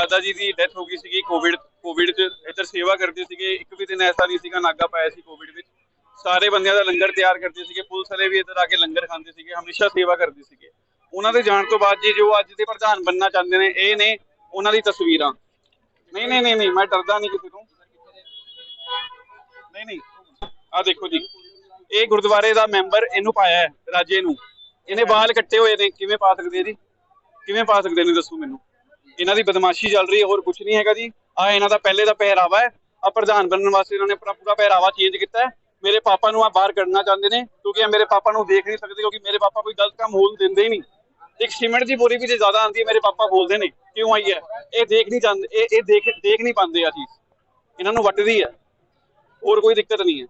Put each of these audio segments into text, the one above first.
ਦਾਦਾ ਜੀ ਦੀ ਡੈਥ ਹੋ ਗਈ ਸੀਗੀ ਕੋਵਿਡ ਕੋਵਿਡ 'ਚ ਇੱਧਰ ਸੇਵਾ ਕਰਦੇ ਸੀਗੇ, ਇੱਕ ਵੀ ਦਿਨ ਐਸਾ ਨਹੀਂ ਸੀਗਾ ਨਾਗਾ ਪਾਇਆ ਸੀ ਕੋਵਿਡ ਵਿੱਚ। ਸਾਰੇ ਬੰਦਿਆਂ ਦਾ ਲੰਗਰ ਤਿਆਰ ਕਰਦੇ ਸੀਗੇ, ਪੁਲਿਸ ਵਾਲੇ ਵੀ ਇੱਧਰ ਆ ਕੇ ਲੰਗਰ ਖਾਂਦੇ ਸੀਗੇ, ਹਮੇਸ਼ਾ ਸੇਵਾ ਕਰਦੇ ਸੀਗੇ। ਉਹਨਾਂ ਦੇ ਜਾਣ ਤੋਂ ਬਾਅਦ ਜੀ ਜੋ ਅੱਜ ਦੇ ਪ੍ਰਧਾਨ ਬੰਨਣਾ ਚਾਹੁੰਦੇ ਨੇ, ਇਹ ਨੇ ਉਹਨਾਂ ਦੀ ਤਸਵੀਰਾਂ। ਨਹੀਂ ਨਹੀਂ ਨਹੀਂ ਨਹੀਂ, ਮੈਂ ਡਰਦਾ ਨਹੀਂ ਕਿਸੇ ਤੋਂ। ਨਹੀਂ ਨਹੀਂ ਆ ਦੇਖੋ ਜੀ। ਇਹ ਗੁਰਦੁਆਰੇ ਦਾ ਮੈਂਬਰ ਇਹਨੂੰ ਪਾਇਆ ਹੈ, ਰਾਜੇ ਨੂੰ। ਇਹਨੇ ਵਾਲ ਕੱਟੇ ਹੋਏ ਨੇ, ਕਿਵੇਂ ਪਾ ਸਕਦੇ ਜੀ? ਕਿਵੇਂ ਪਾ ਸਕਦੇ ਨੇ, ਦੱਸੋ ਮੈਨੂੰ? ਇਹਨਾਂ ਦੀ ਬਦਮਾਸ਼ੀ ਚੱਲ ਰਹੀ ਹੈ ਹੋਰ ਕੁਝ ਨਹੀਂ ਹੈਗਾ ਜੀ। ਆ ਇਹਨਾਂ ਦਾ ਪਹਿਲੇ ਦਾ ਪਹਿਰਾਵਾ ਹੈ। ਆ ਪ੍ਰਧਾਨ ਬਣਨ ਵਾਸਤੇ ਇਹਨਾਂ ਨੇ ਆਪਣਾ ਪੂਰਾ ਪਹਿਰਾਵਾ ਚੇਂਜ ਕੀਤਾ ਹੈ। ਮੇਰੇ ਪਾਪਾ ਨੂੰ ਆ ਬਾਹਰ ਕੱਢਣਾ ਚਾਹੁੰਦੇ ਨੇ ਕਿਉਂਕਿ ਮੇਰੇ ਪਾਪਾ ਨੂੰ ਦੇਖ ਨਹੀਂ ਸਕਦੇ ਕਿਉਂਕਿ ਮੇਰੇ ਪਾਪਾ ਕੋਈ ਗਲਤ ਕੰਮ ਹੋਣ ਦਿੰਦੇ ਹੀ ਨਹੀਂ। ਇੱਕ ਸੀਮੈਂਟ ਦੀ ਬੋਰੀ ਵੀ ਜੇ ਜ਼ਿਆਦਾ ਆਂਦੀ ਹੈ ਮੇਰੇ ਪਾਪਾ ਬੋਲਦੇ ਨੇ ਕਿਉਂ ਆਈ ਹੈ? ਇਹ ਦੇਖ ਨਹੀਂ ਜਾਂਦੇ ਇਹ ਇਹ ਦੇਖ ਦੇਖ ਨਹੀਂ ਪਾਉਂਦੇ ਆ ਚੀਜ਼। ਇਹਨਾਂ ਨੂੰ ਵੱਟਦੀ ਹੈ। ਹੋਰ ਕੋਈ ਦਿੱਕਤ ਨਹੀਂ ਹੈ।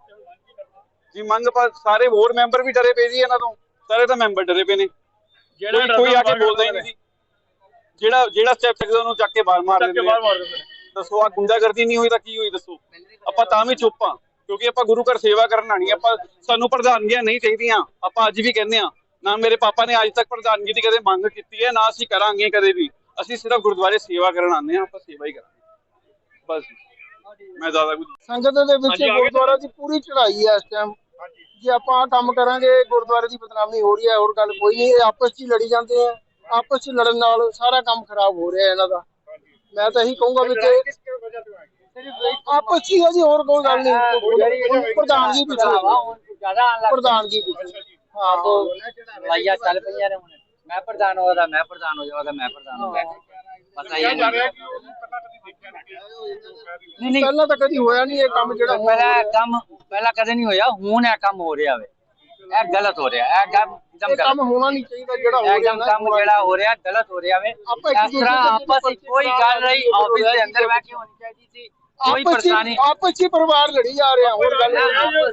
ਜੀ ਮੰਗ ਪਾ ਸਾਰੇ ਹੋਰ ਮੈਂਬਰ ਵੀ ਡਰੇ ਪਏ ਜੀ ਇਹਨਾਂ ਤੋਂ। ਸਾਰੇ ਤਾਂ ਮੈਂਬਰ ਡਰੇ ਪਏ ਨੇ। ਕੋਈ ਕੋਈ ਆ ਕੇ ਬੋਲਦਾ ਹੀ ਨਹੀਂ ਜੀ। ਜਿਹੜਾ ਜਿਹੜਾ ਸਟੈਪ ਚੱਕਦਾ ਉਹਨੂੰ ਚੱਕ ਕੇ ਬਾਹਰ ਮਾਰ ਦਿੰਦੇ ਆ। ਦੱਸੋ ਆ ਗੁੰਡਾਗਰਦੀ ਨਹੀਂ ਹੋਈ ਤਾਂ ਕੀ ਹੋਈ ਦੱਸੋ? ਆਪਾਂ ਤਾਂ ਵੀ ਚੁੱਪ ਆ ਕਿਉਂਕਿ ਆਪਾਂ ਗੁਰੂ ਘਰ ਸੇਵਾ ਕਰਨ ਆਣੀ ਆਪਾਂ ਸਾਨੂੰ ਪ੍ਰਧਾਨਗੀਆਂ ਨਹੀਂ ਚਾਹੀਦੀਆਂ ਆਪਾਂ ਅੱਜ ਵੀ ਕਹਿੰਦੇ ਆ ਨਾ ਮੇਰੇ ਪਾਪਾ ਨੇ ਅੱਜ ਤੱਕ ਪ੍ਰਧਾਨਗੀ ਦੀ ਕਦੇ ਮੰਗ ਕੀਤੀ ਹੈ ਨਾ ਅਸੀਂ ਕਰਾਂਗੇ ਕਦੇ ਵੀ। ਅਸੀਂ ਸਿਰਫ ਗੁਰਦੁਆਰੇ ਸੇਵਾ ਕਰਨ ਆਉਂਦੇ ਆ ਆਪਾਂ ਸੇਵਾ ਹੀ ਕਰਾਂਗੇ। ਬਸ ਮੈਂ ਜ਼ਿਆਦਾ ਕੁਝ ਸੰਗਤ ਦੇ ਵਿੱਚ ਗੁਰਦੁਆਰਾ ਦੀ ਪੂਰੀ ਚੜ੍ਹਾਈ ਹੈ ਇਸ ਟਾਈਮ ਜੇ ਆਪਾਂ ਕੰਮ ਕਰਾਂਗੇ ਗੁਰਦੁਆਰੇ ਦੀ ਬਦਨਾਮੀ ਹੋ ਰਹੀ ਹੈ ਹੋਰ ਗੱਲ ਕੋਈ ਨਹੀਂ ਇਹ ਆਪਸ 'ਚ ਹੀ ਲੜੀ ਜਾਂਦੇ ਆ। ਆਪਸ 'ਚ ਲੜਨ ਨਾਲ ਸਾਰਾ ਕੰਮ ਖਰਾਬ ਹੋ ਰਿਹਾ ਇਹਨਾਂ ਦਾ। ਮੈਂ ਤਾਂ ਇਹੀ ਕਹੂੰਗਾ ਵੀ ਜੇ ਆਪਸ 'ਚ ਹੀ ਜੀ ਹੋਰ ਕੋਈ ਗੱਲ ਨਹੀਂ। ਪ੍ਰਧਾਨਗੀ ਪਿੱਛੇ। ਜ਼ਿਆਦਾ ਆਣ ਲੱਗ ਪ੍ਰਧਾਨਗੀ ਪਿੱਛੇ। ਹਾਂ ਤੋਂ ਲਾਈਆ ਚੱਲ ਪਈਆਂ ਨੇ ਹੁਣ। ਮੈਂ ਪ੍ਰਧਾਨ ਹੋਦਾ ਮੈਂ ਪ੍ਰਧਾਨ ਹੋ ਜਾਵਾਂਗਾ ਮੈਂ ਪ੍ਰਧਾਨ ਹੋ ਜਾਵਾਂਗਾ ਪਤਾ ਹੀ ਨਹੀਂ ਨਹੀਂ। ਪਹਿਲਾਂ ਤਾਂ ਕਦੀ ਹੋਇਆ ਨਹੀਂ ਇਹ ਕੰਮ ਜਿਹੜਾ। ਪਹਿਲਾ। ਕੰਮ ਪਹਿਲਾਂ ਕਦੇ ਨਹੀਂ ਹੋਇਆ। ਹੁਣ ਇਹ ਕੰਮ ਹੋ ਰਿਹਾ ਵੇ। ਇਹ ਗਲਤ ਹੋ ਰਿਹਾ। ਇਹ ਕੰਮ ਇਹ ਇੱਕਦਮ ਕੰਮ ਗਲਤ ਹੋਣਾ ਨਹੀਂ ਚਾਹੀਦਾ ਜਿਹੜਾ ਹੋ ਰਿਹਾ ਨਾ ਕੰਮ ਜਿਹੜਾ ਹੋ ਰਿਹਾ ਗਲਤ ਹੋ ਰਿਹਾ ਵੇ। ਆਪਾਂ ਇੱਕ ਇਸ ਤਰ੍ਹਾਂ ਆਪਸ ਵਿੱਚ ਕੋਈ ਗੱਲ ਨਹੀਂ ਆਫਿਸ ਦੇ ਅੰਦਰ ਬੈ ਕੇ ਹੋਣੀ ਚਾਹੀਦੀ ਸੀ। ਕੋਈ ਪਰੇਸ਼ਾਨੀ ਆਪਸ 'ਚ ਹੀ ਪਰਿਵਾਰ ਲੜੀ ਜਾ ਰਿਹਾ ਹੋਰ ਗੱਲ ਨਹੀਂ।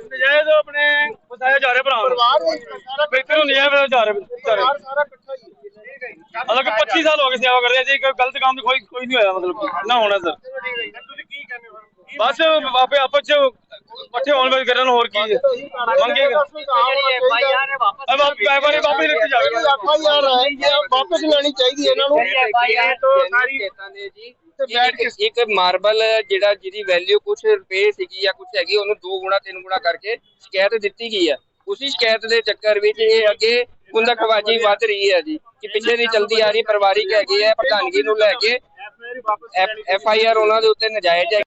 ਨਜਾਇਜ਼ ਆਪਣੇ ਬਤਾਇਆ ਜਾ ਰਿਹਾ ਭਰਾ ਪਰਿਵਾਰ ਵਿੱਚ ਬਿਲਕੁਲ ਨਜਾਇਜ਼ ਜਾ ਰਿਹਾ ਪਰਿਵਾਰ ਸਾਰਾ ਇਕੱਠਾ ਹੀ ਹੈ। ਅਲੱਗ 25 ਸਾਲ ਹੋ ਗਏ ਸੇਵਾ ਕਰਦੇ ਆ ਜੀ ਕੋਈ ਗਲਤ ਕੰਮ ਕੋਈ ਕੋਈ ਨਹੀਂ ਹੋਇਆ ਮਤਲਬ ਕਿ। ਨਾ ਹੋਣਾ ਸਰ। ਬਸ ਆਪੇ ਆਪਸ ਚ ਇਕੱਠੇ ਹੋਣ ਵਾਲੀ ਕਰਨ ਹੋਰ ਕੀ ਹੈ? ਮੰਗੇਗਾ ਆਪ ਪੈਪਰ ਵਾਪਸ ਲਿਖੀ ਆਪਾਂ ਯਾਰ ਵਾਪਸ ਲੈਣੀ ਚਾਹੀਦੀ ਹੈ ਇਹਨਾਂ ਨੂੰ। ਇੱਕ ਮਾਰਬਲ ਜਿਹੜਾ ਜਿਹਦੀ ਵੈਲਿਊ ਕੁਝ ਰੁਪਏ ਸੀਗੀ ਜਾਂ ਕੁਝ ਹੈਗੀ ਉਹਨੂੰ ਦੋ ਗੁਣਾ ਤਿੰਨ ਗੁਣਾ ਕਰਕੇ ਸ਼ਿਕਾਇਤ ਦਿੱਤੀ ਗਈ ਹੈ ਉਸੇ ਸ਼ਿਕਾਇਤ ਦੇ ਚੱਕਰ ਵਿੱਚ ਇਹ ਅੱਗੇ ਖਵਾਜੀ ਵੱਧ ਰਹੀ ਹੈ ਜੀ ਕਿ ਪਿੱਛੇ ਦੀ ਚਲਦੀ ਆ ਰਹੀ ਪਰਿਵਾਰਿਕ ਹੈਗੀ ਹੈ ਪ੍ਰਧਾਨਗੀ ਨੂੰ ਲੈ ਕੇ ਐਫ ਆਈ ਆਰ ਉਹਨਾਂ ਦੇ ਉੱਤੇ ਨਜਾਇਜ਼ ਹੈ।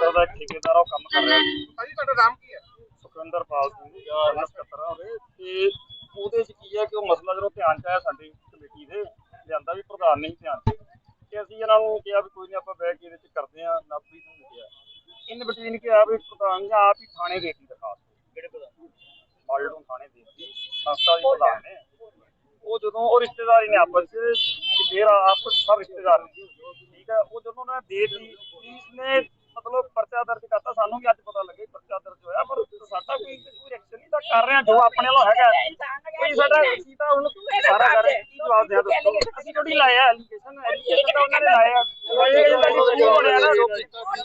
ਦਾ ਠੇਕੇਦਾਰ ਉਹ ਕੰਮ ਕਰ ਰਿਹਾ। ਭਾਜੀ ਤੁਹਾਡਾ ਨਾਮ ਕੀ ਹੈ? ਸੁਖਵਿੰਦਰ ਪਾਲ ਸਿੰਘ ਜਾਂ ਨਸਕਤਰ ਹੋਵੇ ਤੇ ਉਹਦੇ ਚ ਕੀ ਹੈ ਕਿ ਉਹ ਮਸਲਾ ਜਦੋਂ ਧਿਆਨ ਚ ਆਇਆ ਸਾਡੀ ਕਮੇਟੀ ਦੇ ਲਿਆਂਦਾ ਵੀ ਪ੍ਰਧਾਨ ਨਹੀਂ ਧਿਆਨ ਚ। ਤੇ ਅਸੀਂ ਇਹਨਾਂ ਨੂੰ ਕਿਹਾ ਵੀ ਕੋਈ ਨਹੀਂ ਆਪਾਂ ਬਹਿ ਕੇ ਇਹਦੇ ਚ ਕਰਦੇ ਆ ਨਾਪੀ ਨੂੰ ਕਿਹਾ ਇਨ ਬਿਟਵੀਨ ਕਿਹਾ ਵੀ ਪ੍ਰਧਾਨ ਜੀ ਆਪ ਹੀ ਥਾਣੇ ਦੇ ਦਿੱਤੀ ਦਰਖਾਸਤ ਕਿਹੜੇ ਪ੍ਰਧਾਨ? ਮਾਲੜ ਨੂੰ ਥਾਣੇ ਦੇ ਦਿੱਤੀ ਸੰਸਥਾ ਦੀ ਪ੍ਰਧਾਨ ਨੇ। ਉਹ ਜਦੋਂ ਉਹ ਰਿਸ਼ਤੇਦਾਰੀ ਨੇ ਆਪਸ ਚ ਕਿ ਫੇਰ ਆਪਸ ਸਭ ਰਿਸ਼ਤੇਦਾਰ ਨੇ। ਠੀਕ ਹੈ ਉਹ ਜਦੋਂ ਉਹਨਾਂ ਨੇ ਦੇ ਦਿੱਤੀ ਪੁਲਿਸ ਨੇ ਮਤਲਬ ਪਰਚਾ ਦਰਜ ਕਰਤਾ ਸਾਨੂੰ ਵੀ ਅੱਜ ਪਤਾ ਲੱਗਿਆ ਵੀ ਪਰਚਾ ਦਰਜ ਹੋਇਆ ਪਰ ਸਾਡਾ ਕੋਈ ਕੋਈ ਐਕਸ਼ਨ ਨਹੀਂ ਤਾਂ ਕਰ ਰਹੇ ਹਾਂ ਜੋ ਆਪਣੇ ਵੱਲੋਂ ਹੈਗਾ। ਕੋਈ ਸਾਡਾ ਅਸੀਂ ਤਾਂ ਹੁਣ ਸਾਰਾ ਕਰ ਰਹੇ ਹਾਂ। ਕੀ ਜਵਾਬ ਦਿਆਂ ਦੱਸੋ? ਅਸੀਂ ਥੋੜੀ ਲਾਇਆ ਐਲੀਗੇਸ਼ਨ ਐਲੀਗੇਸ਼ਨ ਤਾਂ ਉਹਨਾਂ ਨੇ ਲਾਇਆ।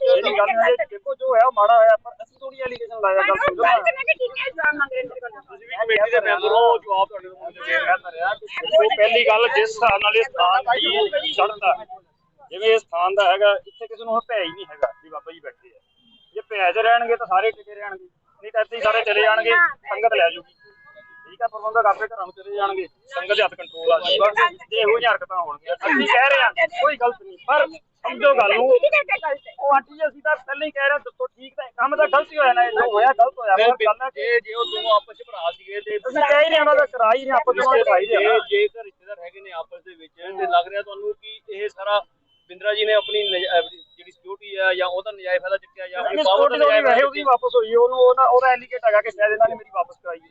ਜਿਹੜੀ ਗੱਲ ਹੈ ਦੇਖੋ ਜੋ ਹੋਇਆ ਉਹ ਮਾੜਾ ਹੋਇਆ ਪਰ ਅਸੀਂ ਥੋੜੀ ਐਲੀਗੇਸ਼ਨ ਲਾਇਆ ਗੱਲ ਸਮਝੋ ਨਾ ਤੁਸੀਂ ਵੀ ਕਮੇਟੀ ਦੇ ਮੈਂਬਰ ਹੋ ਜਵਾਬ ਤੁਹਾਡੇ ਨੂੰ ਦੇ ਰਿਹਾ ਪਹਿਲੀ ਗੱਲ ਜਿਸ ਹਿਸਾਬ ਨਾਲ ਇਹ ਸਥਾਨ ਦੀ ਚੜ੍ਹਦਾ। ਜਿਵੇਂ ਇਹ ਸਥਾਨ ਦਾ ਹੈਗਾ ਇੱਥੇ ਕਿਸੇ ਨੂੰ ਭੈ ਹੀ ਨਹੀਂ ਹੈਗਾ ਵੀ ਬਾਬਾ ਜੀ ਬੈਠੇ ਆ। ਜੇ ਭੈ 'ਚ ਰਹਿਣਗੇ ਤਾਂ ਸਾਰੇ ਟਿਕੇ ਰਹਿਣਗੇ ਨਹੀਂ ਤਾਂ ਇੱਥੇ ਹੀ ਸਾਰੇ ਚਲੇ ਜਾਣਗੇ ਸੰਗਤ ਲੈ ਜੂਗੀ ਠੀਕ ਆ ਪ੍ਰਬੰਧਕ ਆਪੇ ਘਰਾਂ ਨੂੰ ਚਲੇ ਜਾਣਗੇ ਸੰਗਤ ਦੇ ਹੱਥ ਕੰਟਰੋਲ ਆ ਜਾਊਗਾ। ਜੇ ਇਹੋ ਜਿਹੀਆਂ ਹਰਕਤਾਂ ਹੋਣਗੀਆਂ ਅਸੀਂ ਕਹਿ ਰਹੇ ਹਾਂ ਕੋਈ ਗਲਤ ਨਹੀਂ ਪਰ ਸਮਝੋ ਗੱਲ ਨੂੰ ਉਹ ਆਂਟੀ ਜੀ ਅਸੀਂ ਤਾਂ ਪਹਿਲਾਂ ਹੀ ਕਹਿ ਰਹੇ ਦੱਸੋ ਠੀਕ ਤਾਂ ਕੰਮ ਤਾਂ ਗਲਤ ਹੀ ਹੋਇਆ ਨਾ ਇਹ ਜੋ ਹੋਇਆ ਗਲਤ ਹੋਇਆ ਪਰ ਗੱਲ ਹੈ। ਕਿ ਜੇ ਉਹ ਦੋਨੋਂ ਆਪਸ ਵਿੱਚ ਭਰਾ ਸੀਗੇ ਤੇ ਅਸੀਂ ਕਹਿ ਹੀ ਰਹੇ ਉਹਨਾਂ ਦਾ ਕਰਾ ਹੀ ਰਹੇ ਆਪਸ ਵਿੱਚ ਕਰਾਈ ਰਹੇ ਹਾਂ ਜੇਕਰ ਰਿਸ਼ਤੇਦਾਰ ਹੈਗੇ ਨੇ ਆਪਸ ਦੇ ਵਿੱਚ ਤੇ ਲੱਗ ਰਿਹਾ ਤੁਹਾਨੂੰ ਕਿ ਇਹ ਸਾਰਾ ਬਿੰਦਰਾ ਜੀ ਨੇ ਆਪਣੀ ਨਜ- ਅਹ ਜਿਹੜੀ ਸਿਕਿਉਰਿਟੀ ਆ ਜਾਂ ਉਹਦਾ ਨਜਾਇਜ਼ ਫਾਇਦਾ ਜਾਂ ਨਜਾਇਜ਼ ਵੈਸੇ ਫਾਇਦਾ ਉਹਦੀ ਵਾਪਸ ਹੋਈ ਹੈ, ਉਹਨੂੰ ਉਹਦਾ ਉਹਦਾ ਐਲੀਗੇਟ ਹੈਗਾ ਕਿ ਸ਼ਾਇਦ ਇਹਨਾਂ ਨੇ ਮੇਰੀ ਵਾਪਸ ਕਰਾਈ ਹੈ।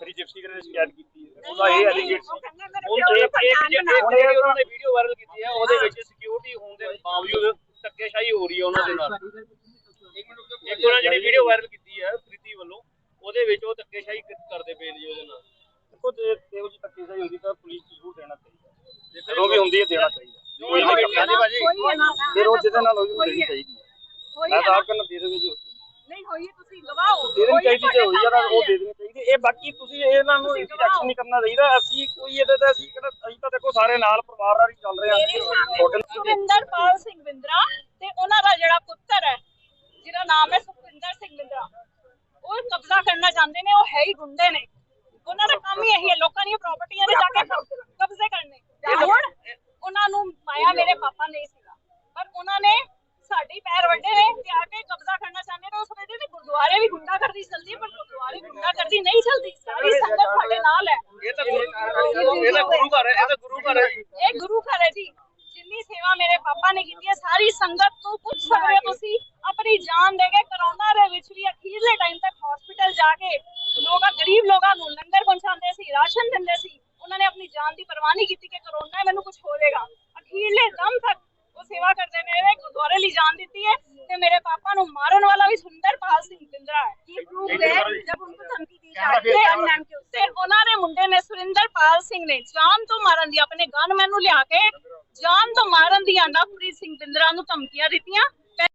ਮੇਰੀ ਜਿਪਸੀ ਕਰੇ ਸ਼ਿਕਾਇਤ ਕੀਤੀ ਹੈ। ਉਹਦਾ ਇਹ ਐਲੀਗੇਟ ਸੀ। ਹੁਣ ਇੱਕ ਇੱਕ ਜਿਹੜੀ ਉਹਨਾਂ ਨੇ ਵੀਡੀਓ ਵਾਇਰਲ ਕੀਤੀ ਹੈ ਉਹਦੇ ਵਿੱਚ ਸਿਕਿਉਰਿਟੀ ਹੋਣ ਦੇ ਬਾਵਜੂਦ ਧੱਕੇਸ਼ਾਹੀ ਹੋ ਰਹੀ ਹੈ ਉਹਨਾਂ ਦੇ ਨਾਲ। ਇੱਕ ਉਹਨਾਂ ਜਿਹੜੀ ਵੀਡੀਓ ਵਾਇਰਲ ਕੀਤੀ ਹੈ ਪ੍ਰੀਤੀ ਵੱਲੋਂ ਉਹਦੇ ਵਿੱਚ ਉਹ ਧੱਕੇਸ਼ਾਹੀ ਕਰਦੇ ਪਏ ਨੇ ਜੀ ਉਹਦੇ ਨਾਲ। ਦੇਖੋ ਜੇ ਇਹੋ ਜਿਹੀ ਧੱਕੇ ਸਹੀ ਹੁੰਦੀ ਤਾਂ ਪੁਲਿਸ ਨੂੰ ਜ਼ਰੂਰ ਦੇਣਾ ਚਾਹੀਦਾ। ਜਦੋਂ ਵੀ ਹੁੰਦੀ ਹੈ ਦੇਣਾ ਚਾਹੀਦਾ। ਕੋਈ ਨਾ ਫਿਰ ਉਹ ਜਿਹਦੇ ਨਾਲ ਹੋਈ ਉਹ ਦੇਣੀ ਚਾਹੀਦੀ। ਹੈ ਮੈਂ ਤਾਂ ਆਪ ਕਹਿੰਦਾ ਦੇ ਦੇਵੇ ਜੀ। ਨਹੀਂ ਹੋਈ ਤੁਸੀਂ ਗਵਾਓ ਦੇ ਦੇਣੀ ਚਾਹੀਦੀ ਜੇ ਹੋਈ ਆ ਤਾਂ ਉਹ ਦੇ ਦੇਣੀ ਚਾਹੀਦੀ। ਤੇ ਇਹ ਬਾਕੀ ਤੁਸੀਂ ਇਹਨਾਂ ਨੂੰ ਇੰਟਰੈਕਸ਼ਨ ਨਹੀਂ ਕਰਨਾ ਚਾਹੀਦਾ। ਅਸੀਂ ਕੋਈ ਇਹਦੇ ਤੇ ਅਸੀਂ ਕਿਹੜਾ ਅਸੀਂ ਤਾਂ ਦੇਖੋ ਸਾਰੇ ਨਾਲ ਪਰਿਵਾਰ ਨਾਲ ਹੀ ਚੱਲ ਰਹੇ ਮੇਰੇ ਹਾਂ ਸਾਹਮਣੇ ਹੋਟਲ ਸੁਖਿੰਦਰਪਾਲ ਸਿੰਘ ਬਿੰਦਰਾ ਤੇ ਉਹਨਾਂ ਦਾ ਜਿਹੜਾ ਪੁੱਤਰ ਹੈ ਜਿਹਦਾ ਨਾਮ ਹੈ ਸੁਖਿੰਦਰ ਸਿੰਘ ਬਿੰਦਰਾ ਉਹ ਕਬਜ਼ਾ ਕਰਨਾ ਚਾਹੁੰਦੇ ਨੇ ਉਹ ਹੈ ਹੀ ਗੁੰਡੇ ਨੇ। ਉਹਨਾਂ ਦਾ ਕੰਮ ਹੀ ਇਹੀ ਹੈ ਲੋਕਾਂ ਦੀਆਂ ਪ੍ਰਾਪਰਟੀਆਂ ਦੇ ਜਾ ਕੇ ਕਬ- ਕਬਜ਼ੇ ਕਰਨੇ। ਤੇ ਹੁਣ? ਉਹਨਾਂ ਨੂੰ ਮਾਇਆ ਮੇਰੇ ਪਾਪਾ ਨਹੀਂ ਸੀਗਾ। ਪਰ ਉਹਨਾਂ ਨੇ ਸਾਡੀ ਪੈਰ ਵੱਡੇ ਨੇ ਤੇ ਆ ਕੇ ਕਬਜ਼ਾ ਕਰਨਾ ਚਾਹੁੰਦੇ ਨੇ ਉਸ ਵੇਲੇ ਤੇ ਗੁਰਦੁਆਰੇ ਵੀ ਗੁੰਡਾਗਰਦੀ ਚੱਲਦੀ ਹੈ, ਪਰ ਗੁਰਦੁਆਰੇ ਗੁੰਡਾਗਰਦੀ ਨਹੀਂ ਚੱਲਦੀ। ਸਾਰੀ ਸੰਗਤ ਸਾਡੇ ਨਾਲ ਹੈ। ਇਹ ਤਾਂ ਗੁਰੂ ਇਹ ਤਾਂ ਗੁਰੂ ਘਰ ਹੈ ਇਹ ਤਾਂ ਗੁਰੂ ਘਰ ਹੈ ਜੀ। ਇਹ ਗੁਰੂ ਘਰ ਹੈ ਜੀ। ਜਿੰਨੀ ਸੇਵਾ ਮੇਰੇ ਪਾਪਾ ਨੇ ਕੀਤੀ ਹੈ ਸਾਰੀ ਸੰਗਤ ਤੋਂ ਪੁੱਛ ਸਕਦੇ ਹੋ ਤੁਸੀਂ। ਆਪਣੀ ਜਾਨ ਦੇ ਕੇ ਕਰੋਨਾ ਦੇ ਵਿੱਚ ਵੀ ਅਖੀਰਲੇ ਟਾਈਮ ਤੱਕ ਹਸਪੀਟਲ ਜਾ ਕੇ ਲੋਕਾਂ ਗਰੀਬ ਲੋਕਾਂ ਨੂੰ ਲੰਗਰ ਪਹੁੰਚਾਉਂਦੇ ਸੀ ਰਾਸ਼ਨ ਦਿੰਦੇ ਸੀ। ਉਹਨਾਂ ਨੇ ਆਪਣੀ ਜਾਨ ਦੀ ਪਰਵਾਹ ਨਹੀਂ ਕੀਤੀ ਕਿ ਕਰੋਨਾ ਹੈ ਮੈਨੂੰ ਕੁਝ ਹੋ ਜਾਏਗਾ ਅਖੀਰਲੇ ਦਮ ਤੱਕ ਉਹ ਸੇਵਾ ਕਰਦੇ ਨੇ ਇਹ ਗੁਰਦੁਆਰੇ ਲਈ ਜਾਨ ਦਿੱਤੀ ਹੈ। ਤੇ मेरे पापा ਨੂੰ ਮਾਰਨ ਵਾਲਾ ਵੀ ਸੁੰਦਰਪਾਲ ਸਿੰਘ ਬਿੰਦਰਾ ਹੈ। ਕੀ ਪ੍ਰੂਫ ਹੈ ਜਦ ਉਨ੍ਹਾਂ ਧਮਕੀ ਦੀ ਜਾਂਦੀ ਹੈ ਨਾਮ ਕਿ ਉਸੇ ਉਹਨਾਂ ਦੇ ਮੁੰਡੇ ਨੇ ਸੁਰਿੰਦਰ ਪਾਲ ਸਿੰਘ ਨੇ ਜਾਨ ਤੋਂ ਮਾਰਨ ਦੀ ਆਪਣੇ ਗਨ ਮੈਨੂੰ ਲਿਆ ਕੇ ਜਾਨ ਤੋਂ ਮਾਰਨ ਦੀ ਆਂਦਾ ਪ੍ਰੀਤ ਸਿੰਘ ਬਿੰਦਰਾ ਨੂੰ ਧਮਕੀਆਂ ਦਿੱਤੀਆਂ।